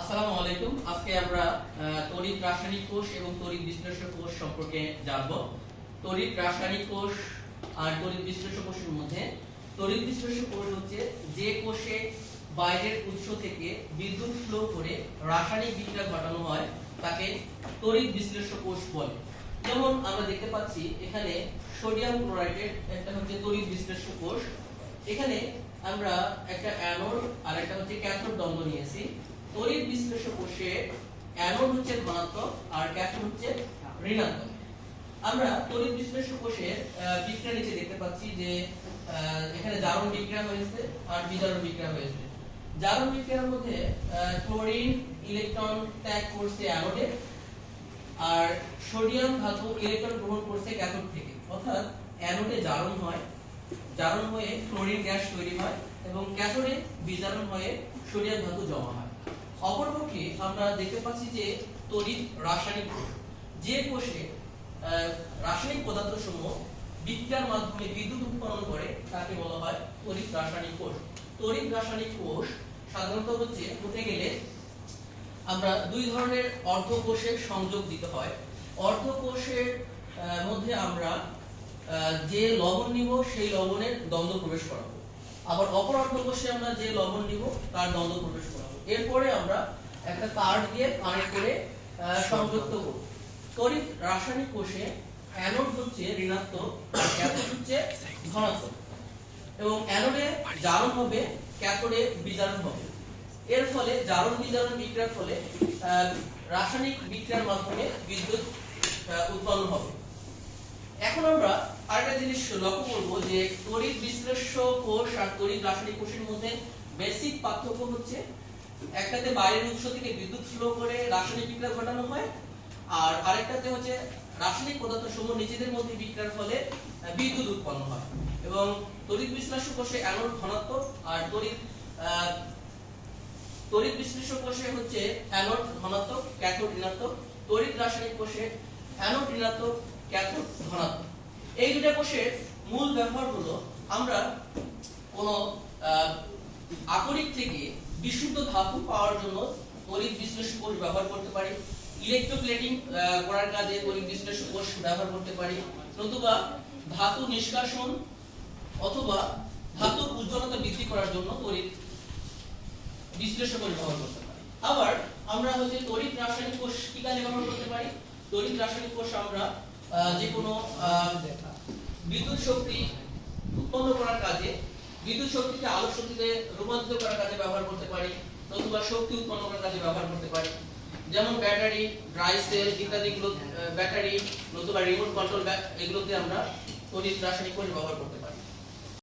আসসালামু আলাইকুম। আজকে আমরা তড়িৎ রাসায়নিক কোষ এবং তড়িৎ বিশ্লেষক কোষ সম্পর্কে জানব। তড়িৎ রাসায়নিক কোষ আর তড়িৎ বিশ্লেষক কোষের মধ্যে তড়িৎ বিশ্লেষক কোষ হচ্ছে যে কোষে বাইরের উৎস থেকে বিদ্যুৎ ফ্লো করে রাসায়নিক বিক্রিয়া ঘটানো হয়, তাকে তড়িৎ বিশ্লেষক কোষ বলে। যেমন আমরা দেখতে পাচ্ছি, এখানে সোডিয়াম ক্লোরাইডের একটা হচ্ছে তড়িৎ বিশ্লেষক কোষ। এখানে আমরা একটা অ্যানোড আর একটা হচ্ছে ক্যাথোড দ্বন্দ্ব নিয়েছি। বিশ্লেষক কোষে অ্যানোড হচ্ছে ধনাত্মক আর ক্যাথোড হচ্ছে ঋণাত্মক। আমরা তড়িৎ বিশ্লেষক কোষের বিক্রিয়া নিচে দেখতে পাচ্ছি যে এখানে জারণ বিক্রিয়া হয়েছে আর বিজারণ বিক্রিয়া হয়েছে। জারণ বিক্রিয়ার মধ্যে ক্লোরিন, ইলেকট্রন ত্যাগ করছে অ্যানোডে আর সোডিয়াম ধাতু ইলেকট্রন গ্রহণ করছে ক্যাথোড থেকে। অর্থাৎ অ্যানোডে জারণ হয়, জারণ হয়ে ক্লোরিন গ্যাস তৈরি হয় এবং ক্যাথোডে বিজারণ হয়ে সোডিয়াম ধাতু জমা হয়। অপরপক্ষে আমরা দেখতে পাচ্ছি যে তড়িৎ রাসায়নিক কোষ, যে কোষে রাসায়নিক পদার্থ সমূহ বিক্রিয়ার মাধ্যমে বিদ্যুৎ উৎপন্ন করে, তাকে বলা হয় তড়িৎ রাসায়নিক কোষ। তড়িৎ রাসায়নিক কোষ সাধারণত হচ্ছে হতে গেলে? আমরা দুই ধরনের অর্ধকোষের সংযোগ দিতে হয়। অর্ধকোষের মধ্যে আমরা যে লবণ নিব, সেই লবণের দ্বন্দ্ব প্রবেশ করাবো। আবার অপর অর্ধকোষে আমরা যে লবণ নিব তার দ্বন্দ্ব প্রবেশ করাবো। এরপরে আমরা একটা তার দিয়ে কানেক্ট করে সংযুক্ত করব। তড়িৎ রাসায়নিক কোষে অ্যানোড হচ্ছে ঋণাত্মক আর ক্যাথোড হচ্ছে ধনাত্মক। এবং অ্যানোডে জারণ হবে ক্যাথোডে বিজারণ হবে। এর ফলে জারণ বিজারণ বিক্রিয়ার ফলে আহ, রাসায়নিক বিক্রিয়ার মাধ্যমে বিদ্যুৎ উৎপন্ন হবে। এখন আমরা আরেকটা জিনিস লক্ষ্য করব যে তড়িৎ বিশ্লেষ্য কোষ আর তড়িৎ রাসায়নিক কোষের মধ্যে বেসিক পার্থক্য হচ্ছে, একটাতে বাইরের উৎস থেকে বিদ্যুৎ ফ্লো করে রাসায়নিক বিক্রিয়া ঘটানো হয়, আর আরেকটাতে হচ্ছে রাসায়নিক পদার্থ সমূহ নিজেদের মধ্যে বিক্রিয়ার ফলে বিদ্যুৎ উৎপন্ন হয়। এবং তড়িৎ বিশ্লেষ্য কোষে অ্যানোড ধনাত্মক আর তড়িৎ তড়িৎ বিশ্লেষক কোষে হচ্ছে অ্যানোড ধনাত্মক, ক্যাথোড ঋণাত্মক। তড়িৎ রাসায়নিক কোষে অ্যানোড ঋণাত্মক ক্যাথোড ধনাত্মক? এই দুটো কোষের মূল ব্যবহার হলো আমরা কোনো আকরিক থেকে বিশুদ্ধ ধাতু পাওয়ার জন্য তড়িৎ বিশ্লেষক কোষ ব্যবহার করতে পারি ইলেকট্রোপ্লেটিং করার কাজে তড়িৎ বিশ্লেষক কোষ ব্যবহার করতে পারি, নতুবা ধাতু নিষ্কাশন অথবা ধাতুর উজ্জ্বলতা বৃদ্ধি করার জন্য তড়িৎ বিশ্লেষক কোষ ব্যবহার করতে পারি। আবার আমরা হচ্ছে তড়িৎ রাসায়নিক কোষ কি কাজে ব্যবহার করতে পারি? তড়িৎ রাসায়নিক কোষ আমরা যে কোনো বিদ্যুৎ শক্তি উৎপন্ন করার কাজে, বিদ্যুৎ শক্তিকে আলোক শক্তিতে রূপান্তরিত করার কাজে ব্যবহার করতে পারি, নতুবা শক্তি উৎপন্ন করার কাজে ব্যবহার করতে পারি। যেমন ব্যাটারি, ড্রাই সেল ইত্যাদি গুলো ব্যাটারি, নতুবা রিমোট কন্ট্রোল এগুলোতে আমরা রাসায়নিক কোষ ব্যবহার করতে পারি।